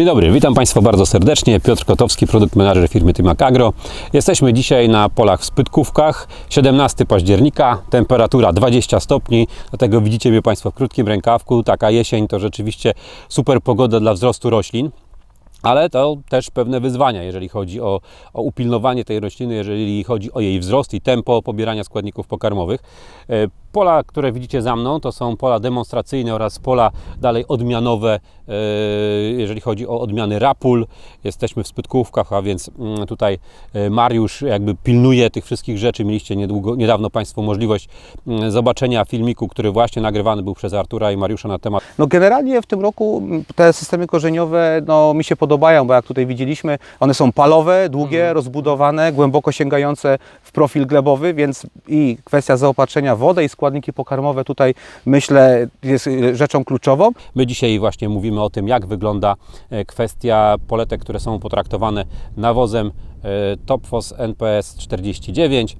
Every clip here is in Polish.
Dzień dobry, witam Państwa bardzo serdecznie. Piotr Kotowski, produkt manager firmy Tymak Agro. Jesteśmy dzisiaj na polach w Spytkówkach. 17 października, temperatura 20 stopni, dlatego widzicie mnie Państwo w krótkim rękawku. Taka jesień to rzeczywiście super pogoda dla wzrostu roślin. Ale to też pewne wyzwania, jeżeli chodzi o, o upilnowanie tej rośliny, jeżeli chodzi o jej wzrost i tempo pobierania składników pokarmowych. Pola, które widzicie za mną, to są pola demonstracyjne oraz pola dalej odmianowe, e, jeżeli chodzi o odmiany rapul. Jesteśmy w Spytkówkach, a więc mm, tutaj e, Mariusz jakby pilnuje tych wszystkich rzeczy. Mieliście niedługo, niedawno Państwo możliwość mm, zobaczenia filmiku, który właśnie nagrywany był przez Artura i Mariusza na temat No generalnie w tym roku m, te systemy korzeniowe no, mi się podobają, bo jak tutaj widzieliśmy, one są palowe, długie, rozbudowane, głęboko sięgające w profil glebowy, więc i kwestia zaopatrzenia w wodę i składniki pokarmowe tutaj myślę jest y, rzeczą kluczową. My dzisiaj właśnie mówimy o tym, jak wygląda e, kwestia poletek, które są potraktowane nawozem e, Topfos NPS 49.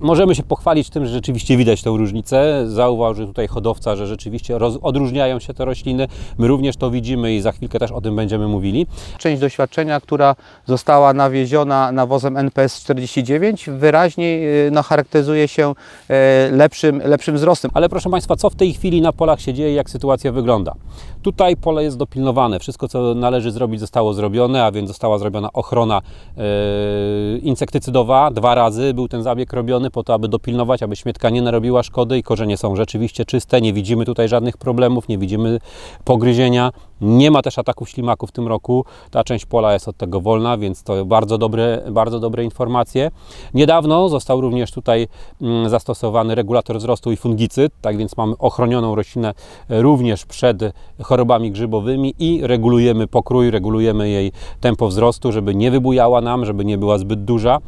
Możemy się pochwalić tym, że rzeczywiście widać tę różnicę. Zauważył tutaj hodowca, że rzeczywiście odróżniają się te rośliny. My również to widzimy i za chwilkę też o tym będziemy mówili. Część doświadczenia, która została nawieziona nawozem NPS 49 wyraźniej y, no, charakteryzuje się e, lepszym, lepszym wzrostem. Ale proszę Państwa, co w tej chwili na polach się dzieje, jak sytuacja wygląda? Tutaj pole jest dopilnowane. Wszystko, co należy zrobić, zostało zrobione, a więc została zrobiona ochrona e, insektycydowa. Dwa razy był ten zabieg robiony po to, aby dopilnować, aby śmietka nie narobiła szkody i korzenie są rzeczywiście czyste. Nie widzimy tutaj żadnych problemów, nie widzimy pogryzienia. Nie ma też ataków ślimaków w tym roku. Ta część pola jest od tego wolna, więc to bardzo dobre, bardzo dobre informacje. Niedawno został również tutaj mm, zastosowany regulator wzrostu i fungicyd, tak więc mamy ochronioną roślinę również przed chorobami grzybowymi i regulujemy pokrój, regulujemy jej tempo wzrostu, żeby nie wybujała nam, żeby nie była zbyt duża.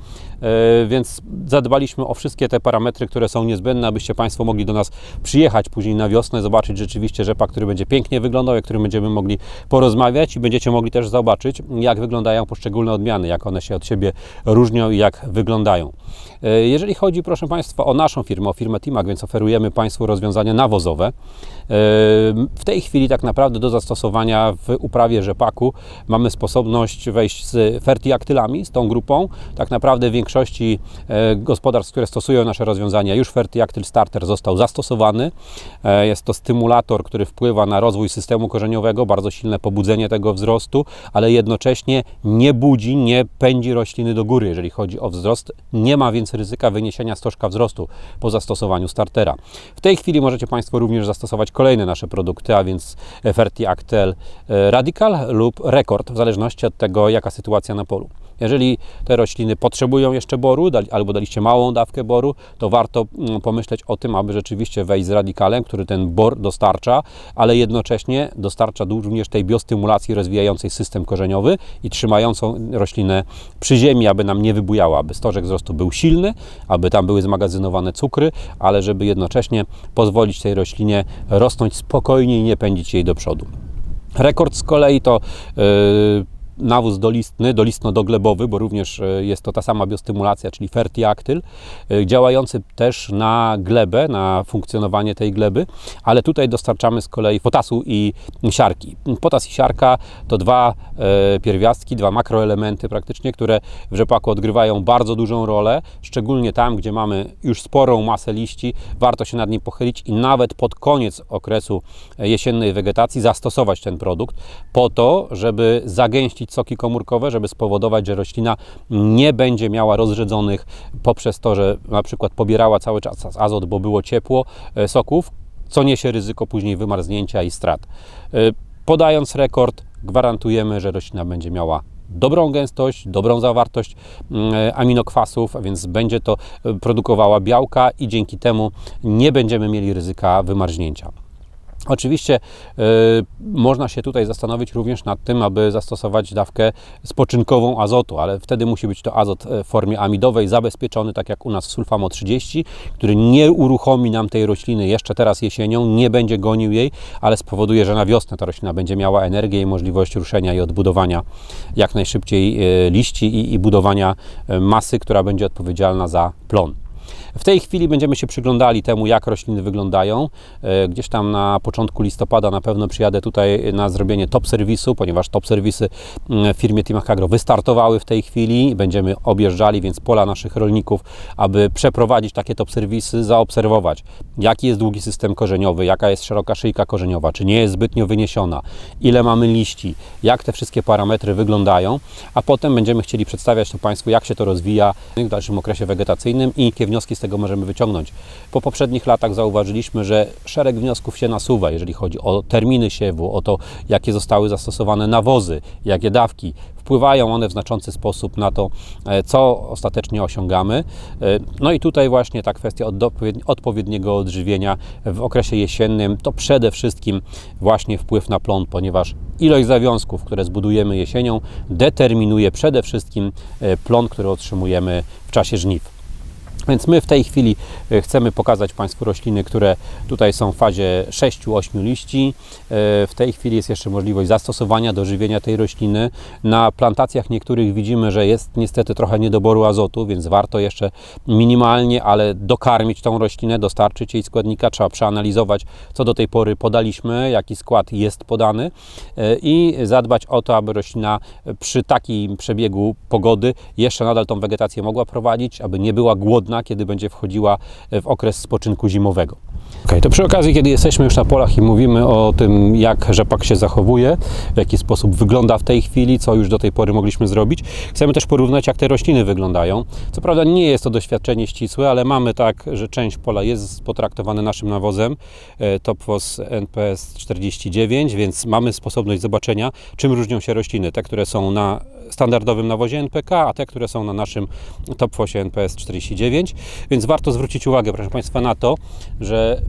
E, Więc zadbaliśmy o wszystkie te parametry, które są niezbędne, abyście Państwo mogli do nas przyjechać później na wiosnę, zobaczyć rzeczywiście rzepak, który będzie pięknie wyglądał, o którym będziemy mogli porozmawiać i będziecie mogli też zobaczyć, jak wyglądają poszczególne odmiany, jak one się od siebie różnią i jak wyglądają. E, Jeżeli chodzi, proszę Państwa, o naszą firmę, o firmę Timak, więc oferujemy Państwu rozwiązania nawozowe. E, W tej chwili tak naprawdę do zastosowania w uprawie rzepaku mamy sposobność wejść z fertiaktylami, z tą grupą. Tak naprawdę w większości e, gospodarstw, które stosują nasze rozwiązania, już fertiaktyl starter został zastosowany. E, Jest to stymulator, który wpływa na rozwój systemu korzeniowego, bardzo silne pobudzenie tego wzrostu, ale jednocześnie nie budzi, nie pędzi rośliny do góry, jeżeli chodzi o wzrost. Nie ma więc ryzyka wyniesienia stożka wzrostu po zastosowaniu startera. W tej chwili możecie Państwo również zastosować kolejne nasze produkty, a więc Fertiactel e, Radical lub Rekord, w zależności od tego, jaka sytuacja na polu. Jeżeli te rośliny potrzebują jeszcze boru albo daliście małą dawkę boru, to warto mm, pomyśleć o tym, aby rzeczywiście wejść z radikalem, który ten bor dostarcza, ale jednocześnie dostarcza również tej biostymulacji rozwijającej system korzeniowy i trzymającą roślinę przy ziemi, aby nam nie wybujała, aby stożek wzrostu był silny, aby tam były zmagazynowane cukry, ale żeby jednocześnie pozwolić tej roślinie rosnąć spokojnie i nie pędzić jej do przodu. Rekord z kolei to yy, nawóz dolistny, dolistno-doglebowy, bo również e, jest to ta sama biostymulacja, czyli fertiaktyl, e, działający też na glebę, na funkcjonowanie tej gleby, ale tutaj dostarczamy z kolei potasu i siarki. Potas i siarka to dwa e, pierwiastki, dwa makroelementy praktycznie, które w rzepaku odgrywają bardzo dużą rolę, szczególnie tam, gdzie mamy już sporą masę liści, warto się nad nim pochylić i nawet pod koniec okresu jesiennej wegetacji zastosować ten produkt po to, żeby zagęścić soki komórkowe, żeby spowodować, że roślina nie będzie miała rozrzedzonych poprzez to, że na przykład pobierała cały czas azot, bo było ciepło e, soków, co niesie ryzyko później wymarznięcia i strat. E, Podając rekord, gwarantujemy, że roślina będzie miała dobrą gęstość, dobrą zawartość mm, aminokwasów, a więc będzie to e, produkowała białka i dzięki temu nie będziemy mieli ryzyka wymarznięcia. Oczywiście y, można się tutaj zastanowić również nad tym, aby zastosować dawkę spoczynkową azotu, ale wtedy musi być to azot e, w formie amidowej zabezpieczony, tak jak u nas sulfamo 30, który nie uruchomi nam tej rośliny jeszcze teraz jesienią, nie będzie gonił jej, ale spowoduje, że na wiosnę ta roślina będzie miała energię i możliwość ruszenia i odbudowania jak najszybciej e, liści i, i budowania masy, która będzie odpowiedzialna za plon. W tej chwili będziemy się przyglądali temu, jak rośliny wyglądają. E, Gdzieś tam na początku listopada na pewno przyjadę tutaj na zrobienie top serwisu, ponieważ top serwisy mm, w firmie Timach Agro wystartowały w tej chwili będziemy objeżdżali więc pola naszych rolników, aby przeprowadzić takie top serwisy, zaobserwować jaki jest długi system korzeniowy, jaka jest szeroka szyjka korzeniowa, czy nie jest zbytnio wyniesiona, ile mamy liści, jak te wszystkie parametry wyglądają, a potem będziemy chcieli przedstawiać to Państwu, jak się to rozwija w dalszym okresie wegetacyjnym i jakie wnioski z tego możemy wyciągnąć. Po poprzednich latach zauważyliśmy, że szereg wniosków się nasuwa, jeżeli chodzi o terminy siewu, o to, jakie zostały zastosowane nawozy, jakie dawki. Wpływają one w znaczący sposób na to, e, co ostatecznie osiągamy. E, No i tutaj właśnie ta kwestia odpowiedni- odpowiedniego odżywienia w okresie jesiennym to przede wszystkim właśnie wpływ na plon, ponieważ ilość zawiązków, które zbudujemy jesienią, determinuje przede wszystkim e, plon, który otrzymujemy w czasie żniw. Więc my w tej chwili e, chcemy pokazać Państwu rośliny, które tutaj są w fazie 6-8 liści. E, W tej chwili jest jeszcze możliwość zastosowania do żywienia tej rośliny. Na plantacjach niektórych widzimy, że jest niestety trochę niedoboru azotu, więc warto jeszcze minimalnie, ale dokarmić tą roślinę, dostarczyć jej składnika. Trzeba przeanalizować, co do tej pory podaliśmy, jaki skład jest podany e, i zadbać o to, aby roślina przy takim przebiegu pogody jeszcze nadal tą wegetację mogła prowadzić, aby nie była głodna, kiedy będzie wchodziła w okres spoczynku zimowego. Okay, to przy okazji, kiedy jesteśmy już na polach i mówimy o tym, jak rzepak się zachowuje, w jaki sposób wygląda w tej chwili, co już do tej pory mogliśmy zrobić, chcemy też porównać, jak te rośliny wyglądają. Co prawda nie jest to doświadczenie ścisłe, ale mamy tak, że część pola jest potraktowane naszym nawozem e, Topfos NPS 49, więc mamy sposobność zobaczenia, czym różnią się rośliny. Te, które są na standardowym nawozie NPK, a te, które są na naszym Topfosie NPS 49. Więc warto zwrócić uwagę, proszę Państwa, na to, że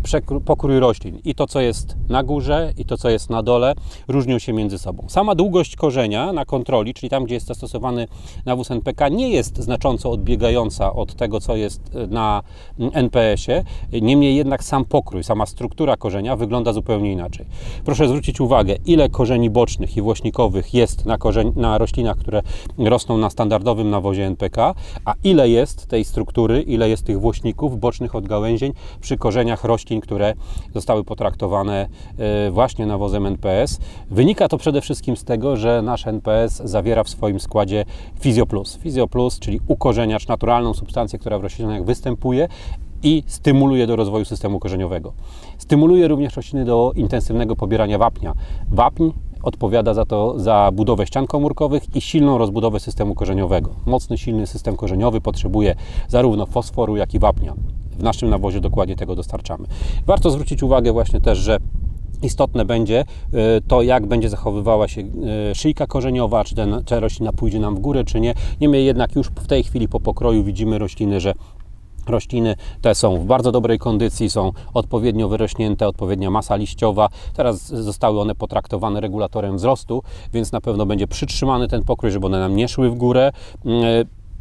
pokrój roślin i to, co jest na górze, i to, co jest na dole, różnią się między sobą. Sama długość korzenia na kontroli, czyli tam, gdzie jest zastosowany nawóz NPK, nie jest znacząco odbiegająca od tego, co jest na NPS-ie. Niemniej jednak sam pokrój, sama struktura korzenia wygląda zupełnie inaczej. Proszę zwrócić uwagę, ile korzeni bocznych i włośnikowych jest na, korzeń, na roślinach, które rosną na standardowym nawozie NPK, a ile jest tej struktury, ile jest tych włośników bocznych od gałęzień przy korzeniach roślin, które zostały potraktowane e, właśnie nawozem NPS. Wynika to przede wszystkim z tego, że nasz NPS zawiera w swoim składzie Physioplus. Physioplus, czyli ukorzeniacz, naturalną substancję, która w roślinach występuje i stymuluje do rozwoju systemu korzeniowego. Stymuluje również rośliny do intensywnego pobierania wapnia. Wapń odpowiada za to za budowę ścian komórkowych i silną rozbudowę systemu korzeniowego. Mocny, silny system korzeniowy potrzebuje zarówno fosforu, jak i wapnia. W naszym nawozie dokładnie tego dostarczamy. Warto zwrócić uwagę właśnie też, że Istotne będzie e, to, jak będzie zachowywała się e, szyjka korzeniowa, czy, ten, roślina pójdzie nam w górę, czy nie. Niemniej jednak już w tej chwili po pokroju widzimy rośliny, że Rośliny te są w bardzo dobrej kondycji, są odpowiednio wyrośnięte, odpowiednia masa liściowa. Teraz zostały one potraktowane regulatorem wzrostu, więc na pewno będzie przytrzymany ten pokrój, żeby one nam nie szły w górę. Mm,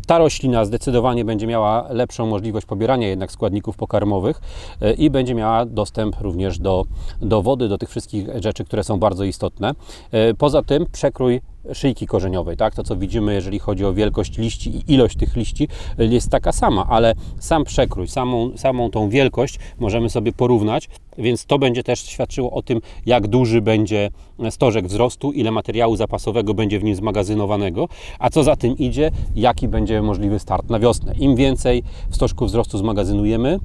Ta roślina zdecydowanie będzie miała lepszą możliwość pobierania jednak składników pokarmowych e, i będzie miała dostęp również do, do wody, do tych wszystkich rzeczy, które są bardzo istotne. E, Poza tym przekrój szyjki korzeniowej, tak? To co widzimy, jeżeli chodzi o wielkość liści i ilość tych liści jest taka sama, ale sam przekrój, samą, samą tą wielkość możemy sobie porównać, więc to będzie też świadczyło o tym, jak duży będzie stożek wzrostu, ile materiału zapasowego będzie w nim zmagazynowanego, a co za tym idzie, jaki będzie możliwy start na wiosnę. Im więcej w stożku wzrostu zmagazynujemy,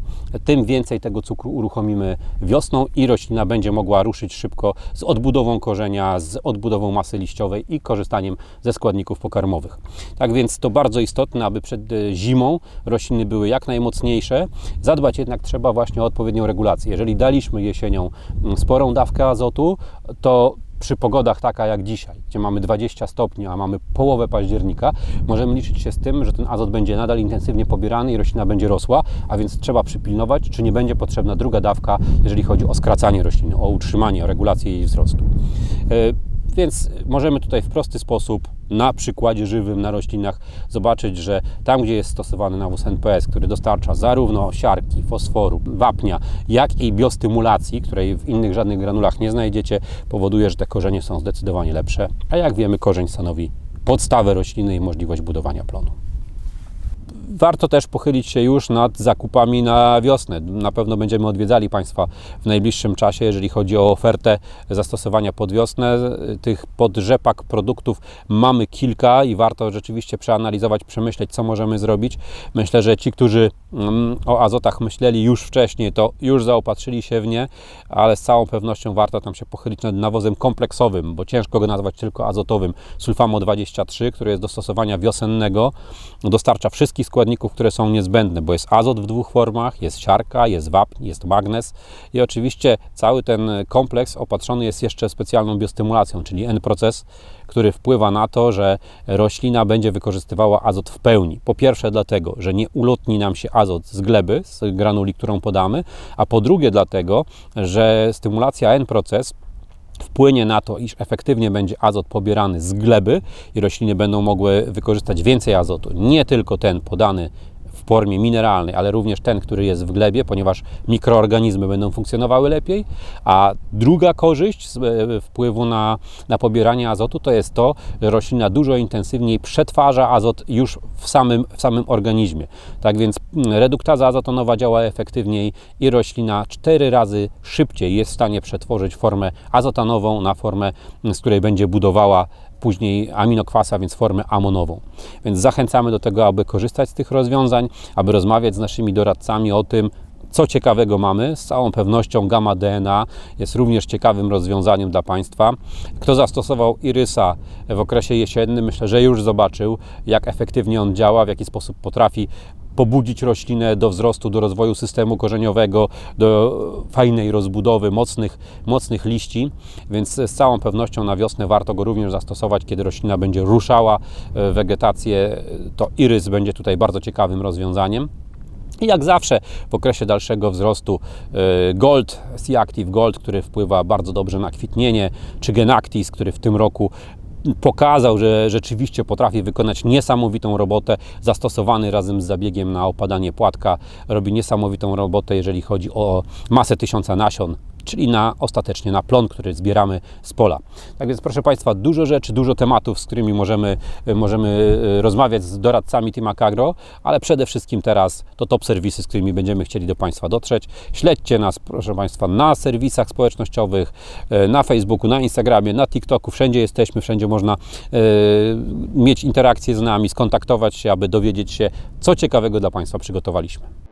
tym więcej tego cukru uruchomimy wiosną i roślina będzie mogła ruszyć szybko z odbudową korzenia, z odbudową masy liściowej i korzystaniem ze składników pokarmowych. Tak więc to bardzo istotne, aby przed e, zimą rośliny były jak najmocniejsze. Zadbać jednak trzeba właśnie o odpowiednią regulację. Jeżeli daliśmy jesienią mm, sporą dawkę azotu, to przy pogodach taka jak dzisiaj, gdzie mamy 20 stopni, a mamy połowę października, możemy liczyć się z tym, że ten azot będzie nadal intensywnie pobierany i roślina będzie rosła, a więc trzeba przypilnować, czy nie będzie potrzebna druga dawka, jeżeli chodzi o skracanie rośliny, o utrzymanie, o regulację jej wzrostu. Więc możemy tutaj w prosty sposób na przykładzie żywym na roślinach zobaczyć, że tam, gdzie jest stosowany nawóz NPS, który dostarcza zarówno siarki, fosforu, wapnia, jak i biostymulacji, której w innych żadnych granulach nie znajdziecie, powoduje, że te korzenie są zdecydowanie lepsze. A jak wiemy, korzeń stanowi podstawę rośliny i możliwość budowania plonu. Warto też pochylić się już nad zakupami na wiosnę. Na pewno będziemy odwiedzali Państwa w najbliższym czasie, jeżeli chodzi o ofertę zastosowania pod wiosnę. Tych podrzepak produktów mamy kilka i warto rzeczywiście przeanalizować, przemyśleć, co możemy zrobić. Myślę, że ci, którzy mm, o azotach myśleli już wcześniej, to już zaopatrzyli się w nie, ale z całą pewnością warto tam się pochylić nad nawozem kompleksowym, bo ciężko go nazwać tylko azotowym. Sulfamo 23, który jest do stosowania wiosennego, dostarcza wszystkich składników, które są niezbędne, bo jest azot w dwóch formach, jest siarka, jest wapń, jest magnez i oczywiście cały ten kompleks opatrzony jest jeszcze specjalną biostymulacją, czyli N-proces, który wpływa na to, że roślina będzie wykorzystywała azot w pełni. Po pierwsze dlatego, że nie ulotni nam się azot z gleby, z granuli, którą podamy, a po drugie dlatego, że stymulacja N-proces wpłynie na to, iż efektywnie będzie azot pobierany z gleby i rośliny będą mogły wykorzystać więcej azotu. Nie tylko ten podany formie mineralnej, ale również ten, który jest w glebie, ponieważ mikroorganizmy będą funkcjonowały lepiej. A druga korzyść e, wpływu na, na pobieranie azotu to jest to, że roślina dużo intensywniej przetwarza azot już w samym, w samym organizmie. Tak więc mm, reduktaza azotonowa działa efektywniej i roślina cztery razy szybciej jest w stanie przetworzyć formę azotanową na formę, mm, z której będzie budowała później aminokwasa, więc formę amonową. Więc zachęcamy do tego, aby korzystać z tych rozwiązań, aby rozmawiać z naszymi doradcami o tym, co ciekawego mamy. Z całą pewnością gamma DNA jest również ciekawym rozwiązaniem dla Państwa. Kto zastosował irysa w okresie jesiennym, myślę, że już zobaczył, jak efektywnie on działa, w jaki sposób potrafi pobudzić roślinę do wzrostu, do rozwoju systemu korzeniowego, do fajnej rozbudowy mocnych, mocnych liści, więc z całą pewnością na wiosnę warto go również zastosować, kiedy roślina będzie ruszała e, wegetację, to irys będzie tutaj bardzo ciekawym rozwiązaniem. I jak zawsze w okresie dalszego wzrostu e, Gold, C-Active Gold, który wpływa bardzo dobrze na kwitnienie, czy Genactis, który w tym roku pokazał, że rzeczywiście potrafi wykonać niesamowitą robotę, zastosowany razem z zabiegiem na opadanie płatka, robi niesamowitą robotę, jeżeli chodzi o masę tysiąca nasion, czyli na ostatecznie na plon, który zbieramy z pola. Tak więc proszę Państwa, dużo rzeczy, dużo tematów, z którymi możemy, możemy e, rozmawiać z doradcami Team Agro, ale przede wszystkim teraz to top serwisy, z którymi będziemy chcieli do Państwa dotrzeć. Śledźcie nas, proszę Państwa, na serwisach społecznościowych, e, na Facebooku, na Instagramie, na TikToku, wszędzie jesteśmy, wszędzie można e, mieć interakcję z nami, skontaktować się, aby dowiedzieć się, co ciekawego dla Państwa przygotowaliśmy.